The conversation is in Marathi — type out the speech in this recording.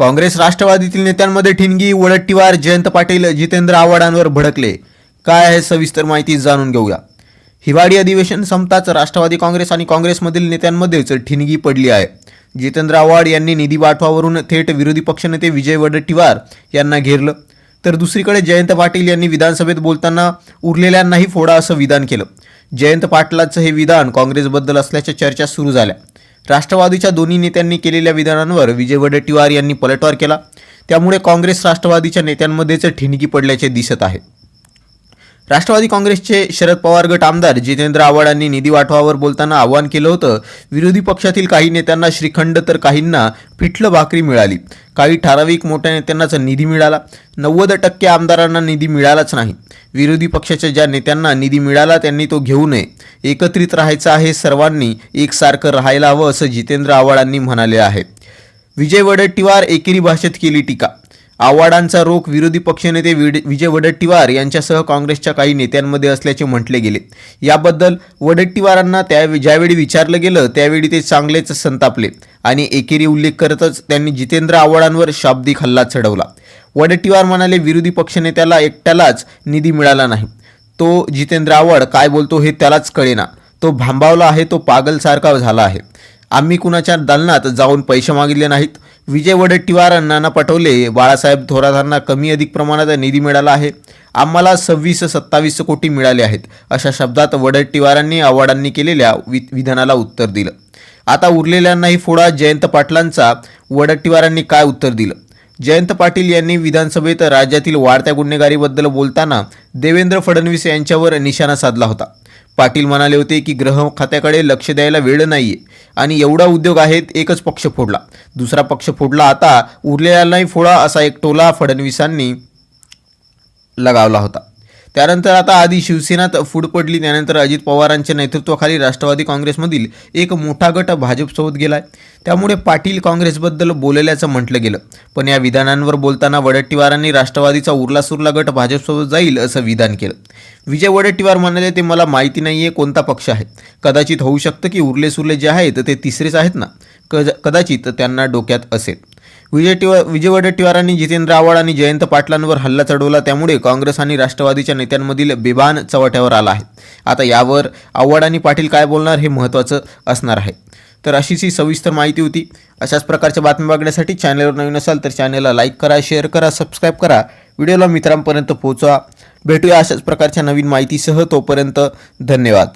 काँग्रेस राष्ट्रवादीतील नेत्यांमध्ये ठिणगी वडट्टीवार जयंत पाटील जितेंद्र आव्हाडांवर भडकले. काय आहे सविस्तर माहिती जाणून घेऊया. हिवाळी अधिवेशन संपताच राष्ट्रवादी काँग्रेस आणि काँग्रेसमधील नेत्यांमध्येच ठिणगी पडली आहे. जितेंद्र आव्हाड यांनी निधी वाटवावरून थेट विरोधी पक्षनेते विजय वडट्टीवार यांना घेरलं. तर दुसरीकडे जयंत पाटील यांनी विधानसभेत बोलताना उरलेल्यांनाही फोडा असं विधान केलं. जयंत पाटलाचं हे विधान काँग्रेसबद्दल असल्याच्या चर्चा सुरू झाल्या. राष्ट्रवादीच्या दोन्ही नेत्यांनी केलेल्या विधानांवर विजय वडेट्टीवार यांनी पलटवार केला. त्यामुळे काँग्रेस राष्ट्रवादीच्या नेत्यांमध्येच ठिणगी पडल्याचे दिसत आहे. राष्ट्रवादी काँग्रेसचे शरद पवार गट आमदार जितेंद्र आव्हाडांनी निधी वाटवावर बोलताना आवाहन केलं होतं. विरोधी पक्षातील काही नेत्यांना श्रीखंड तर काहींना पिठलं भाकरी मिळाली. काही ठराविक मोठ्या नेत्यांनाच निधी मिळाला. नव्वद टक्के आमदारांना निधी मिळालाच नाही. विरोधी पक्षाच्या ज्या नेत्यांना निधी मिळाला त्यांनी तो घेऊ नये. एकत्रित राहायचं आहे सर्वांनी एकसारखं राहायला हवं असं जितेंद्र आव्हाडांनी म्हणाले आहे. विजय वडेट्टीवार एकेरी भाषेत केली टीका. आव्हाडांचा रोख विरोधी पक्षनेते विड विजय वडेट्टीवार यांच्यासह काँग्रेसच्या काही नेत्यांमध्ये असल्याचे म्हटले गेले. याबद्दल वडेट्टीवारांना त्या ज्यावेळी विचारलं गेलं त्यावेळी ते चांगलेच संतापले आणि एकेरी उल्लेख करतच त्यांनी जितेंद्र आव्हाडांवर शाब्दिक हल्ला चढवला. वडेट्टीवार म्हणाले विरोधी पक्षनेत्याला एकट्यालाच निधी मिळाला नाही. तो जितेंद्र आव्हाड काय बोलतो हे त्यालाच कळेना. तो भांबावला आहे तो पागलसारखा झाला आहे. आम्ही कुणाच्या दालनात जाऊन पैसे मागितले नाहीत. विजय वडेट्टीवार नाना बाळासाहेब थोरातांना कमी अधिक प्रमाणात निधी मिळाला आहे. आम्हाला सव्वीस सत्तावीस कोटी मिळाले आहेत. अशा शब्दात वडेट्टीवारांनी आव्हाडांनी केलेल्या वि विधानाला उत्तर दिलं. आता उरलेल्यांनाही फोडा. जयंत पाटलांचा वडेट्टीवारांनी काय उत्तर दिलं? जयंत पाटील यांनी विधानसभेत राज्यातील वाढत्या गुन्हेगारीबद्दल बोलताना देवेंद्र फडणवीस यांच्यावर निशाणा साधला होता. पाटील म्हणाले होते की गृह खात्याकडे लक्ष द्यायला वेळ नाहीये. आणि एवढा उद्योग आहेत एकच पक्ष फोडला. दुसरा पक्ष फोडला आता उरलेल्यालाही फोडा असा एक टोला फडणवीसांनी लगावला होता. त्यानंतर आता आधी शिवसेनात फूट पडली त्यानंतर अजित पवारांच्या नेतृत्वाखाली राष्ट्रवादी काँग्रेसमधील एक मोठा गट भाजपसोबत गेलाय. त्यामुळे पाटील काँग्रेसबद्दल बोलल्याचं म्हटलं गेलं. पण या विधानांवर बोलताना वडट्टीवारांनी राष्ट्रवादीचा उरला सुरला गट भाजपसोबत जाईल असं विधान केलं. विजय वडेट्टीवार म्हणाले ते मला माहिती नाही आहे कोणता पक्ष आहे. कदाचित होऊ शकतं की उरले सुरले जे आहेत ते तिसरेच आहेत ना? कदाचित त्यांना डोक्यात असेल. विजय टिवा विजय वडेट्टीवारांनी जितेंद्र आव्हाड आणि जयंत पाटलांवर हल्ला चढवला त्यामुळे काँग्रेस आणि राष्ट्रवादीच्या नेत्यांमधील बेबान चव्हाट्यावर आला आहे. आता यावर आव्हाड आणि पाटील काय बोलणार हे महत्त्वाचं असणार आहे. तर अशीच ही सविस्तर माहिती होती. अशाच प्रकारच्या बातम्या बघण्यासाठी चॅनलवर नवीन असाल तर चॅनलला लाईक करा शेअर करा सबस्क्राईब करा. व्हिडिओला मित्रांपर्यंत पोहोचवा. भेटूया अशाच प्रकारच्या नवीन माहितीसह तोपर्यंत धन्यवाद.